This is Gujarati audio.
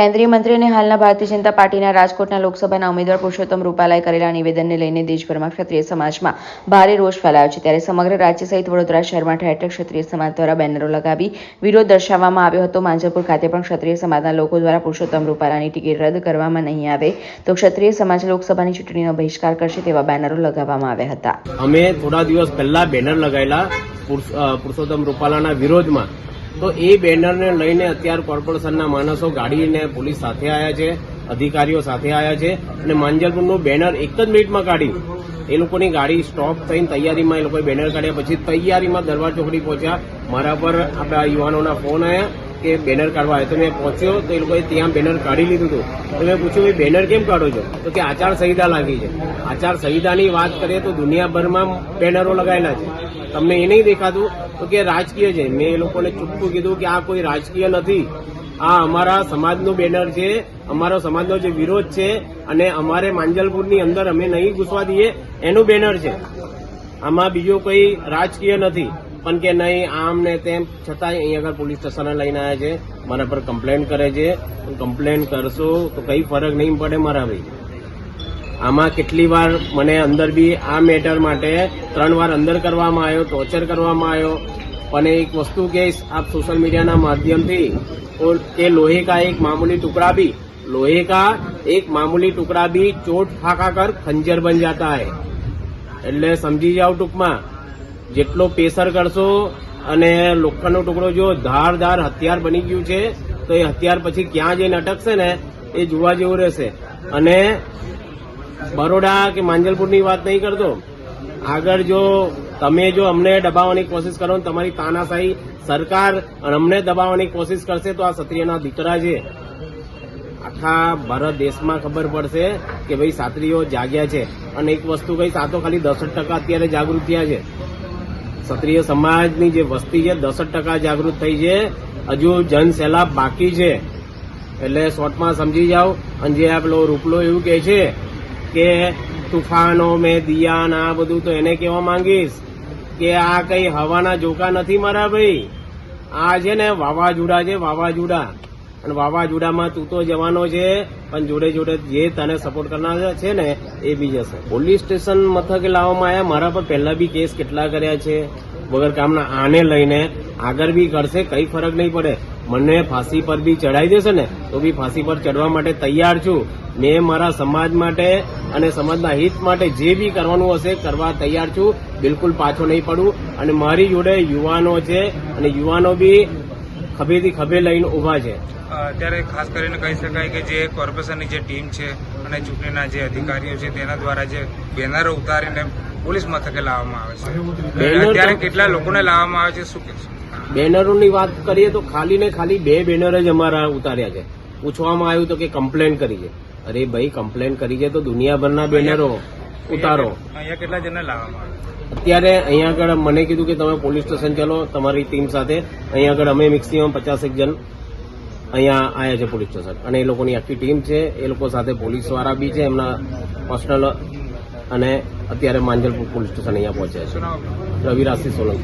કેન્દ્રીય મંત્રી અને હાલના ભારતીય જનતા પાર્ટીના રાજકોટના લોકસભાના ઉમેદવાર પુરુષોત્તમ રૂપાલાએ કરેલા નિવેદનને લઈને દેશભરમાં ક્ષત્રિય સમાજમાં ભારે રોષ ફેલાયો છે. ત્યારે સમગ્ર રાજ્ય સહિત વડોદરા શહેરમાં ઠેર ઠેર ક્ષત્રિય સમાજ દ્વારા બેનરો લગાવી વિરોધ દર્શાવવામાં આવ્યો હતો. માંજલપુર ખાતે પણ ક્ષત્રિય સમાજના લોકો દ્વારા પુરુષોત્તમ રૂપાલાની ટિકિટ રદ કરવામાં નહીં આવે તો ક્ષત્રિય સમાજ લોકસભાની ચૂંટણીનો બહિષ્કાર કરશે તેવા બેનરો લગાવવામાં આવ્યા હતા. અમે થોડા દિવસ પહેલા બેનર લગાવેલા પુરુષોત્તમ રૂપાલાના વિરોધમાં તો એ બેનરને લઈને અત્યારે કોર્પોરેશનના માણસો ગાડીને પોલીસ સાથે આવ્યા છે, અધિકારીઓ સાથે આવ્યા છે અને માંજલપુરનું બેનર એક જ મિનિટમાં કાઢ્યું એ લોકોની ગાડી સ્ટોપ થઈને તૈયારીમાં એ લોકોએ બેનર કાઢ્યા. પછી તૈયારીમાં દરબાર ચોકડી પહોંચ્યા. મારા પર આપણા યુવાનોના ફોન આવ્યા કે બેનર કાઢવા આવ્યો. તો મેં પહોંચ્યો, તો એ લોકોએ ત્યાં બેનર કાઢી લીધું હતું. તો મેં પૂછ્યું, ભાઈ બેનર કેમ કાઢો છો? તો કે, આચાર સંહિતા લાગી છે. આચાર સંહિતાની વાત કરીએ તો દુનિયાભરમાં બેનરો લગાવેલા છે. તમને એ નહીં દેખાતું? તો કે, રાજકીય છે. મેં એ લોકોને ચૂપકું કીધું કે, આ કોઈ રાજકીય નથી. આ અમારા સમાજનું બેનર છે, અમારો સમાજનો જે વિરોધ છે અને અમારે માંજલપુરની અંદર અમે નહીં ઘૂસવા દઈએ, એનું બેનર છે. આમાં બીજું કોઈ રાજકીય નથી. પણ કે નહીં, આમ ને તેમ છતાંય અહીં આગળ પોલીસ સ્ટેશને લઈને આવ્યા છે. મારા પર કમ્પ્લેન કરે છે. હું કમ્પ્લેન કરશો તો કંઈ ફરક નહીં પડે મારા ભાઈ. આમાં કેટલી વાર મને અંદર બી આ મેટર માટે ત્રણ વાર અંદર કરવામાં આવ્યો ટોર્ચર કરવામાં આવ્યો. પણ એક વસ્તુ કહીશ આપ સોશિયલ મીડિયાના માધ્યમથી કે લોહે કા એક મામૂલી ટુકડા બી લોહે કા એક મામૂલી ટુકડા બી ચોટ ફાકા કર ખંજર બન જાતા હૈ. એટલે સમજી જાઓ ટૂંકમાં જેટલો પેસર કરશો અને લોખંડનો ટુકડો જો ધારદાર હથિયાર બની ગયું છે, તો એ હથિયાર પછી ક્યાં જઈને અટકશે ને, એ જોવા જેવું રહેશે. અને બરોડા કે માંજલપુરની વાત નહીં કરતો, આગળ જો તમે જો અમને દબાવવાની કોશિશ કરો ને તમારી તાનાશાહી સરકાર અને અમને દબાવવાની કોશિશ કરશે તો આ ક્ષત્રિયના દીકરા છે. આખા ભારત દેશમાં ખબર પડશે કે ભાઈ સાત્રીઓ જાગ્યા છે. અને એક વસ્તુ કઈ સાતો ખાલી દસ ટકા અત્યારે જાગૃત થયા છે. ક્ષત્રિય સમાજની જે વસ્તી છે દસઠ ટકા જાગૃત થઈ છે. હજુ જનસેલાબ બાકી છે. એટલે શોર્ટમાં સમજી જાઓ. અને જે આ પેલો રૂપલો એવું કહે છે કે તુફાનો, મેં દિયા આ બધું, તો એને કહેવા માંગીશ કે આ કઈ હવાના જોકા નથી મારા ભાઈ. આ છે ને વાવાઝોડા છે, વાવાઝોડા. અને વાવાઝોડામાં તું તો જવાનો છે, પણ જોડે જોડે જે તને સપોર્ટ કરનાર છે ને, એ બી જશે. પોલીસ સ્ટેશન મથકે લાવવામાં આવ્યા. મારા પર પહેલા બી કેસ કેટલા કર્યા છે, વગર કામના આને લઈને આગળ બી કરશે કઈ ફરક નહીં પડે. મને ફાંસી પર બી ચડાઈ દેશે ને, તો બી ફાંસી પર ચડવા માટે તૈયાર છું. મેં મારા સમાજ માટે અને સમાજના હિત માટે જે બી કરવાનું હશે, કરવા તૈયાર છું. બિલકુલ પાછો નહીં પડું. અને મારી જોડે યુવાનો છે, અને યુવાનો બી ખભેથી ખભે લઈને ઊભા છે. અત્યારે ખાસ કરીને કહી શકાય કે જે કોર્પોરેશનની જે ટીમ છે અને ચૂંટણીના જે અધિકારીઓ છે તેના દ્વારા જે બેનરો ઉતારીને પોલીસ મથકે લાવવામાં આવે છે. અત્યારે કેટલા લોકોને લાવવામાં આવે છે શું કહેશો બેનરોની વાત કરીએ તો ખાલી ને ખાલી બે બેનર જ અમારા ઉતાર્યા છે. પૂછવામાં આવ્યું તો કે કમ્પ્લેન કરી છે. અરે ભાઈ કમ્પ્લેન કરી છે તો દુનિયાભરના બેનરો ઉતારો. અહીંયા કેટલા જણને લાવવામાં આવે? અત્યારે અહીંયા આગળ મને કીધું કે તમે પોલીસ સ્ટેશન ચલો તમારી ટીમ સાથે. અહીંયા આગળ અમે મેક્સિમમ પચાસેક જણ. અહીંયા આવ્યા છે પોલીસ સ્ટેશન અને એ લોકોની આખી ટીમ છે, એ લોકો સાથે પોલીસવાળા બી છે, એમના પર્સનલ અને અત્યારે માંજલપુર પોલીસ સ્ટેશન અહીંયા પહોંચ્યા? છે રવિરાજસિંહ સોલંકી